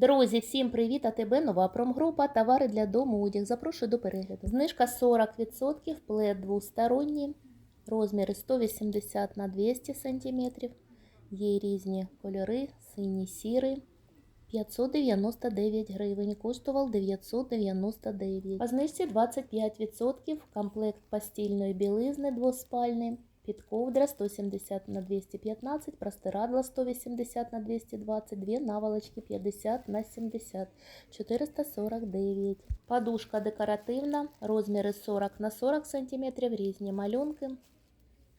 Друзі, всім привіт! А тебе нова промгрупа Товари для дому одяг. Запрошую до перегляду. Знижка 40%, плед двосторонній, розміри 180 на 200 см. Є різні кольори, синій, сірий. 599 гривень, коштував 999. По знижці 25%, комплект постільної білизни двоспальний, під ковдра 170 на 215, простирадла 180 на 220, дві наволочки 50 на 70, 449. Подушка декоративна, розміри 40 на 40 см, різні малюнки.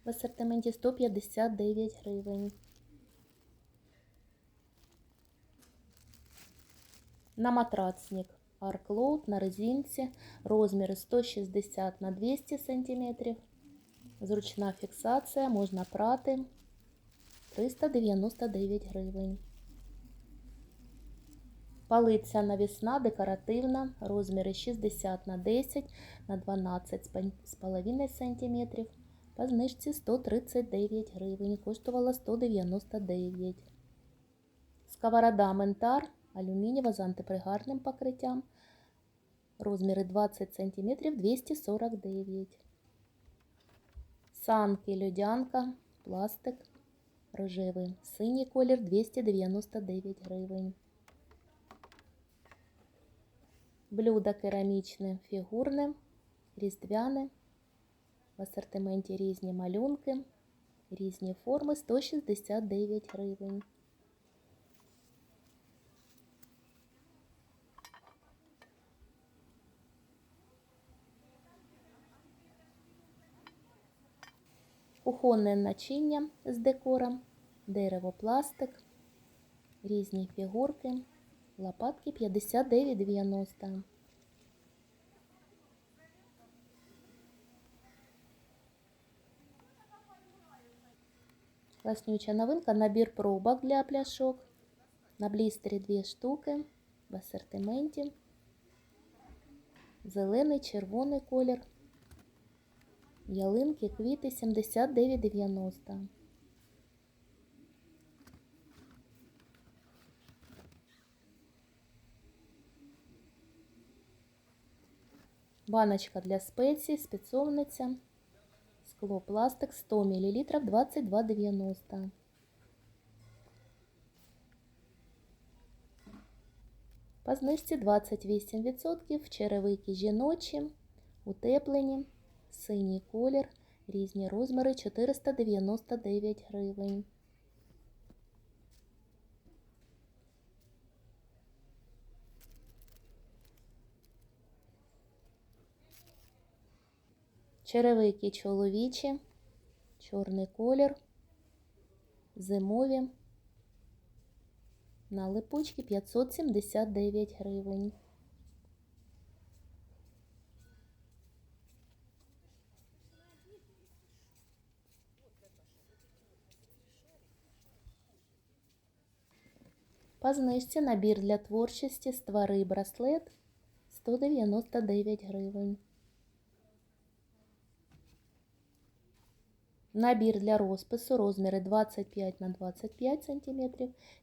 В асортименті 159 гривень. На матрацник Арклоуд на резинці, розміри 160 на 200 см. Зручна фіксація, можна прати 399 гривень. Палиця навісна, декоративна, розміри 60 на 10 на 12,5 см. По знижці 139 гривень, коштувала 199 Сковорода ментар алюмінієва з антипригарним покриттям. Розміри 20 см 249 Санки льодянка, пластик, рожевий, синій колір 299 гривень. Блюдо керамічне, фігурне, різдвяне. В асортименті різні малюнки, різні форми 169 гривень. Кухонне начиння з декором, дерево, пластик, різні фігурки, лопатки 59,90. Класнюча новинка, набір пробок для пляшок. На блістері дві штуки в асортименті. Зелений, червоний колір. Ялинки, квіти 79,90. Баночка для спецій, спецовниця. Скло пластик 100 мл 22,90. По знижці 28%. Черевики жіночі, утеплені синій колір, різні розміри 499 гривень. Черевики чоловічі, чорний колір, зимові, на липучки 579 гривень. Знижці набір для творчості створи браслет 199 гривень. Набір для розпису розміри 25 на 25 см,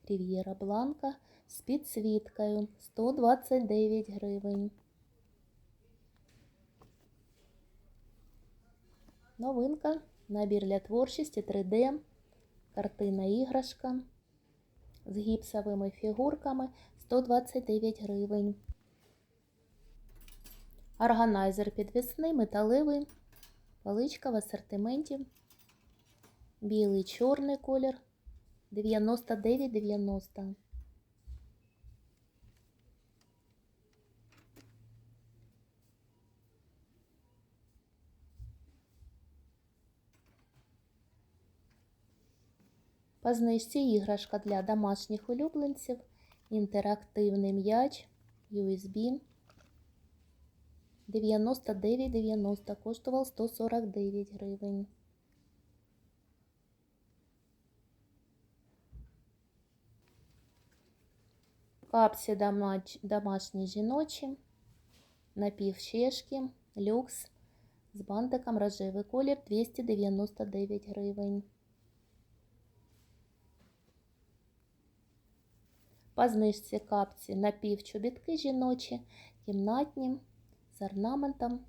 Рів'єра Бланка з підсвіткою 129 гривень. Новинка. Набір для творчості 3D, картина іграшка з гіпсовими фігурками 129 гривень. Органайзер підвісний, металевий, паличка в асортименті, білий чорний колір 99,90. По знижці іграшка для домашніх улюбленців, інтерактивний м'яч, USB 99,90, коштував 149 гривень. Капці домашні жіночі, напівчешки, люкс з бантиком рожевий колір 299 гривень. По знижці капці напівчобітки жіночі, кімнатні, з орнаментом.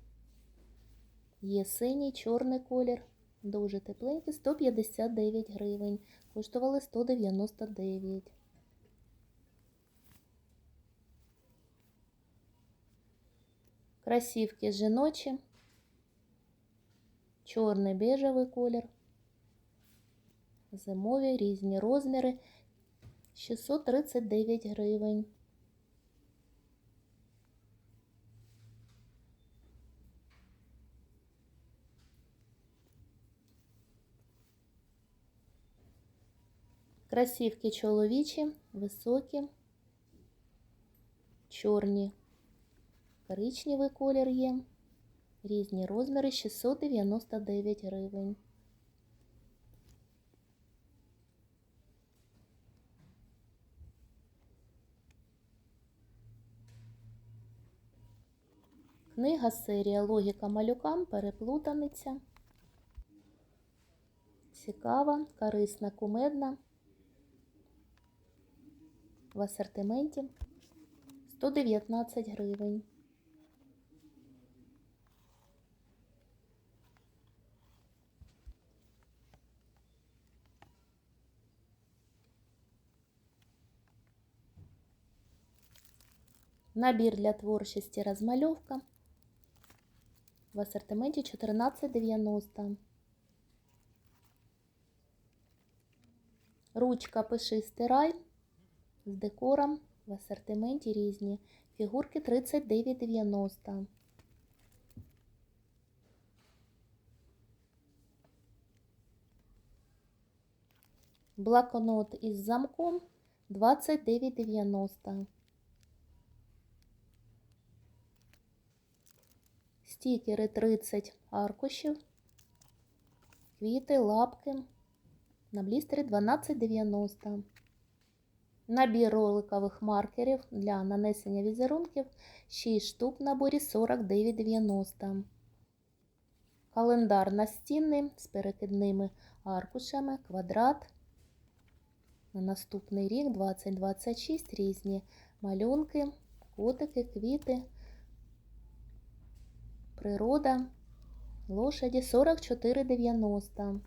Є синій, чорний колір. Дуже тепленькі, 159 гривень. Коштували 199. Красівки жіночі. Чорний бежевий колір. Зимові різні розміри. 639 гривень. Красівки чоловічі, високі, чорні, коричневий колір є, різні розміри 699 гривень. Книга серія Логіка малюкам переплутаниця. Цікава, корисна, кумедна. В асортименті 119 гривень. Набір для творчості розмальовка в асортименті 14,90. Ручка пиши стирай з декором в асортименті різні. Фігурки 39,90. Блокнот із замком 29,90. Стікери 30 аркушів. Квіти, лапки. На блістері 12,90. Набір роликових маркерів для нанесення візерунків 6 штук в наборі 49,90. Календар настінний з перекидними аркушами, квадрат. На наступний рік 2026 різні малюнки, котики, квіти, природа, лошаді 44,90.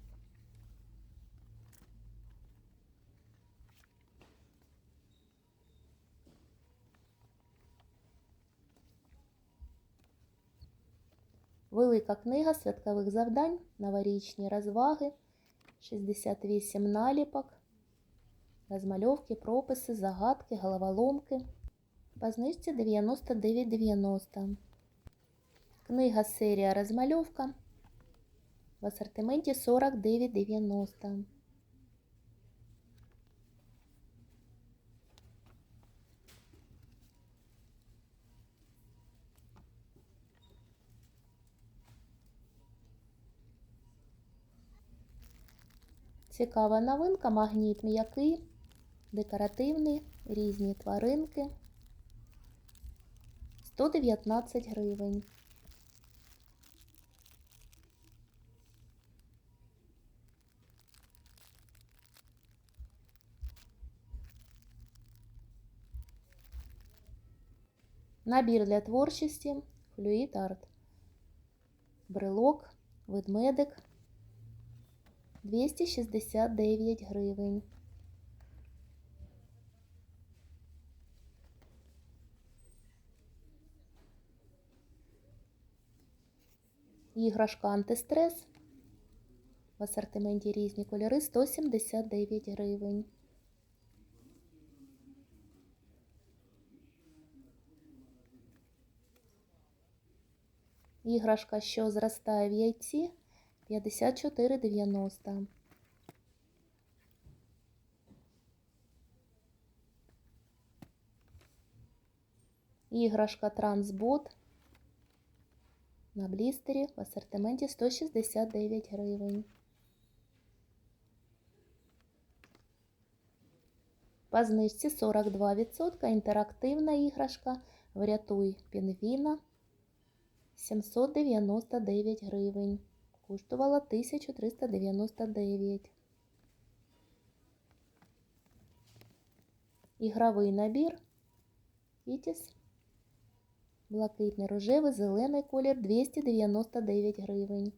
Велика книга святкових завдань, новорічні розваги, 68 наліпок, розмальовки, прописи, загадки, головоломки. По знижці 99,90. Книга серія розмальовка в асортименті 49,90. Цікава новинка, магніт м'який, декоративний, різні тваринки. 119 гривень. Набір для творчості, флюїд арт. Брелок, ведмедик 269 гривень. Іграшка антистрес. В асортименті різні кольори 179 гривень. Іграшка, що зростає в яйці 54,90. Іграшка Трансбот на блістері в асортименті 169 гривень. По знижці 42% інтерактивна іграшка Врятуй пінгвіна 799 гривень. Коштувала 1399. Ігровий набір. Кітіс. Блакитний, рожевий, зелений колір 299 гривень.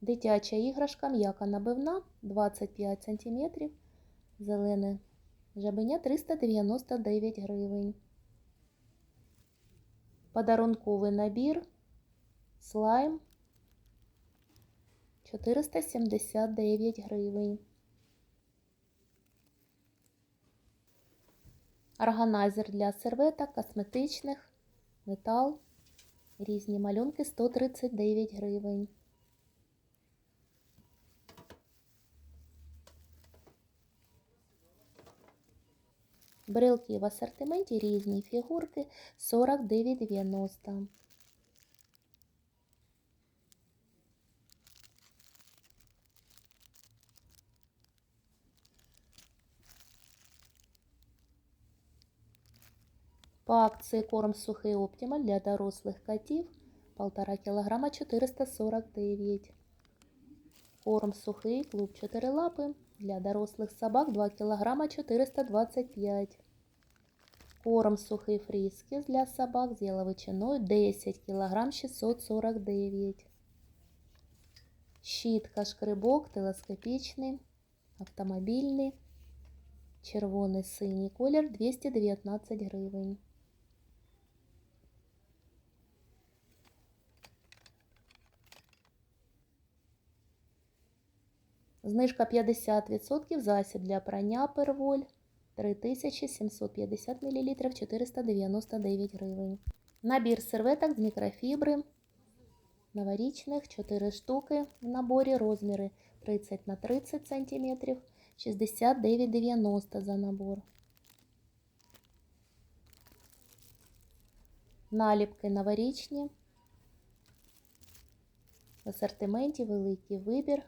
Дитяча іграшка м'яка набивна 25 см. Зелене жабеня 399 гривень. Подарунковий набір. Слайм 479 гривень. Органайзер для серветок, косметичних, метал, різні малюнки 139 гривень. Брелки в асортименті різні фігурки 49,90. По акції корм сухий оптималь для дорослих котів 1,5 кг 449. Корм сухий клуб 4 лапи для дорослих собак 2 кг 425. Корм сухий фріскіс для собак з яловичиною 10 кг 649. Щітка шкрибок телескопічний, автомобільний, червоний синій колір 219 гривень. Знижка 50% засіб для прання перволь 3750 мл 499 гривень. Набір серветок з мікрофібри новорічних 4 штуки в наборі розміри 30 на 30 см 69,90 за набор. Наліпки новорічні. В асортименті великий вибір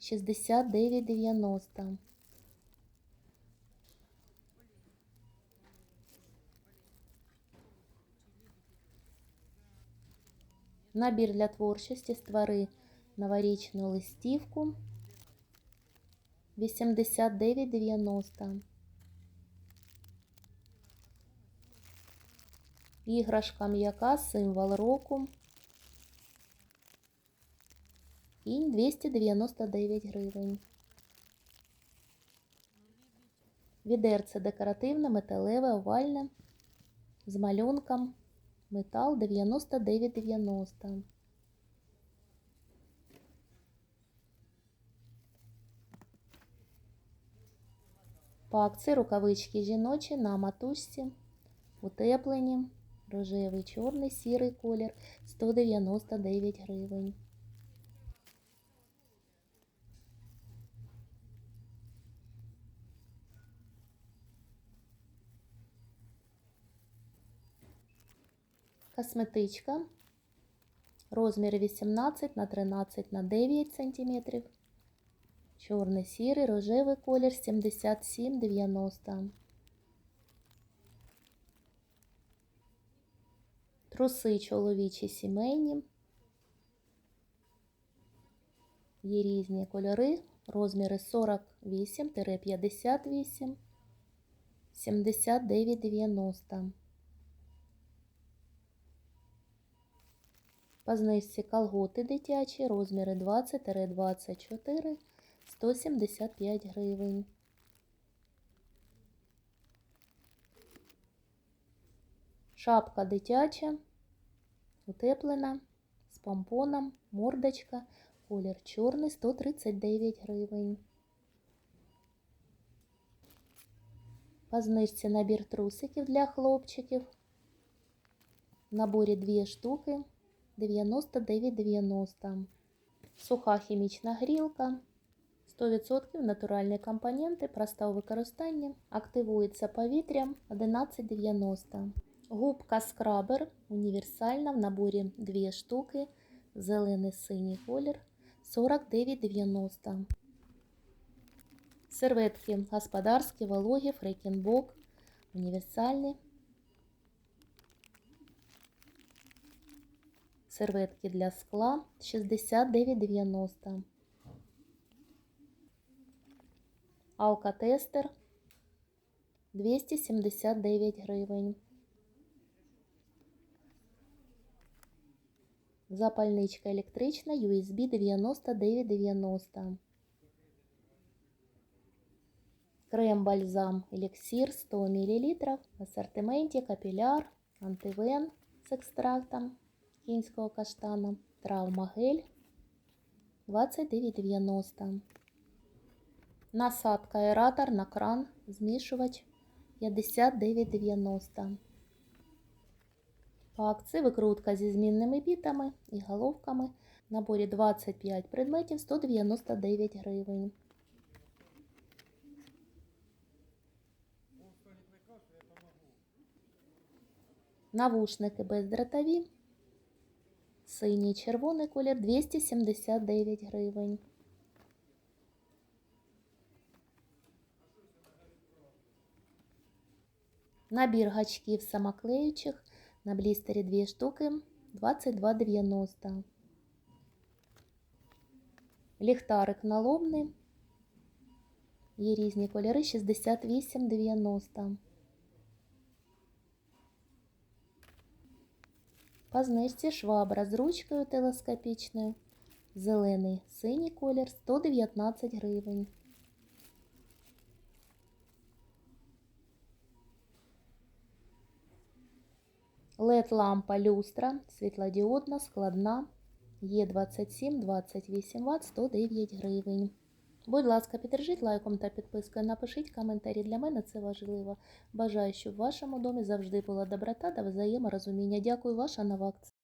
69,90. Набір для творчості створи новорічну листівку 89,90. Іграшка м'яка, символ року. Кінь 299 гривень. Відерце декоративне, металеве, овальне з малюнком. Метал 99,90. По акції рукавички жіночі на матушці, утеплені, рожевий, чорний, сірий колір 199 гривень. Косметичка. Розмір 18 на 13 на 9 см. Чорний сірий, рожевий колір 77,90. Труси чоловічі сімейні. Є різні кольори, розміри 48-58, 79,90. По знижці колготи дитячі, розміри 20-24, 175 гривень. Шапка дитяча, утеплена, з помпоном, мордочка, колір чорний, 139 гривень. По знижці набір трусиків для хлопчиків. В наборі дві штуки 99,90. Суха хімічна грілка. 100% натуральні компоненти, проста у використанні. Активується повітрям 11,90. Губка скрабер універсальна в наборі 2 штуки. Зелений синій колір 49,90. Серветки господарські, вологі, фрейкінбок, універсальні Серветки для скла 69,90. Алкотестер 279 гривень. Запальничка електрична USB 99,90. Крем-бальзам еліксір 100 мл. В асортименті капіляр, антивен з екстрактом кінського каштана, травмагель 29,90. Насадка аератор на кран, змішувач 59,90. По акції викрутка зі змінними бітами і головками. В наборі 25 предметів 199 гривень. Навушники бездротові. Синій червоний колір 279 гривень. Набір гачків самоклеючих на блістері 2 штуки 22,90. Ліхтарик налобний. Є різні кольори 68,90. По знижці швабра з ручкою телескопічною. Зелений синій колір 119 гривень. led лампа люстра світлодіодна, складна. Є 27, 28 Вт, 109 гривень. Будь ласка, підтриміть лайком та підпискою. Напишіть коментарі. Для мене це важливо. Бажаю, щоб в вашому домі завжди була доброта та взаєморозуміння. Дякую, ваша Новакція.